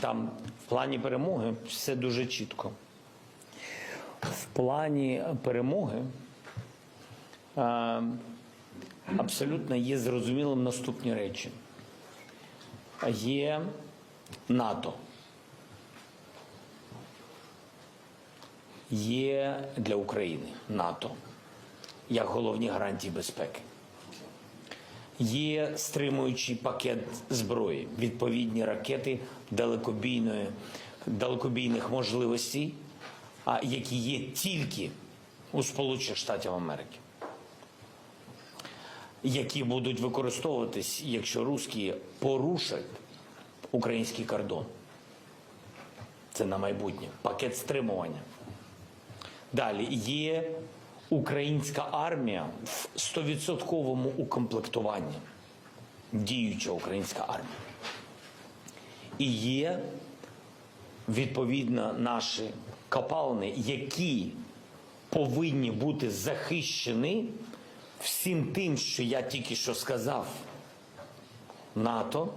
Там в плані перемоги все дуже чітко. В плані перемоги е, абсолютно є зрозумілим наступні речі. Є НАТО. Є для України НАТО як головні гарантії безпеки. Є стримуючий пакет зброї, відповідні ракети далекобійної, далекобійних можливостей, які є тільки у Сполучених Штатів Америки, які будуть використовуватись, якщо русські порушать український кордон. Це на майбутнє пакет стримування. Далі є українська армія в 100% укомплектуванні, діюча українська армія. І є відповідно наші копалини, які повинні бути захищені всім тим, що я тільки що сказав. НАТО,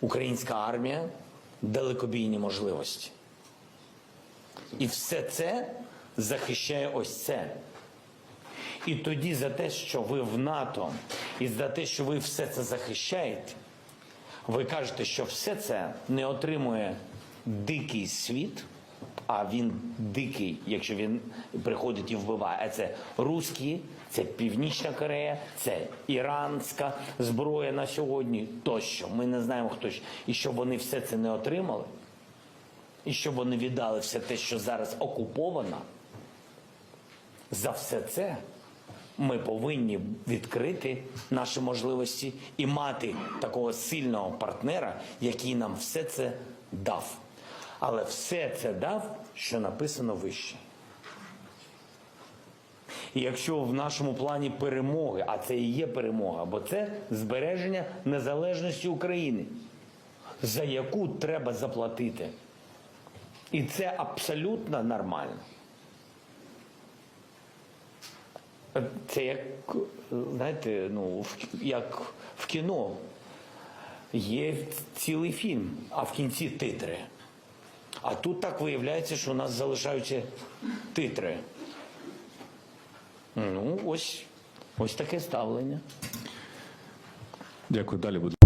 українська армія, далекобійні можливості. І все це захищає ось це. І тоді за те, що ви в НАТО, і за те, що ви все це захищаєте, ви кажете, що все це не отримує дикий світ, а він дикий, якщо він приходить і вбиває. А це русські, це Північна Корея, це іранська зброя на сьогодні тощо. Ми не знаємо хто ж. І щоб вони все це не отримали, і щоб вони віддали все те, що зараз окуповано, за все це ми повинні відкрити наші можливості і мати такого сильного партнера, який нам все це дав. Але все це дав, що написано вище. І якщо в нашому плані перемоги, а це і є перемога, бо це збереження незалежності України, за яку треба заплатити. І це абсолютно нормально. Це як, знаєте, ну, як в кіно. Є цілий фільм, а в кінці титри. А тут так виявляється, що у нас залишаються титри. Ну, ось, ось таке ставлення. Дякую. Далі буде.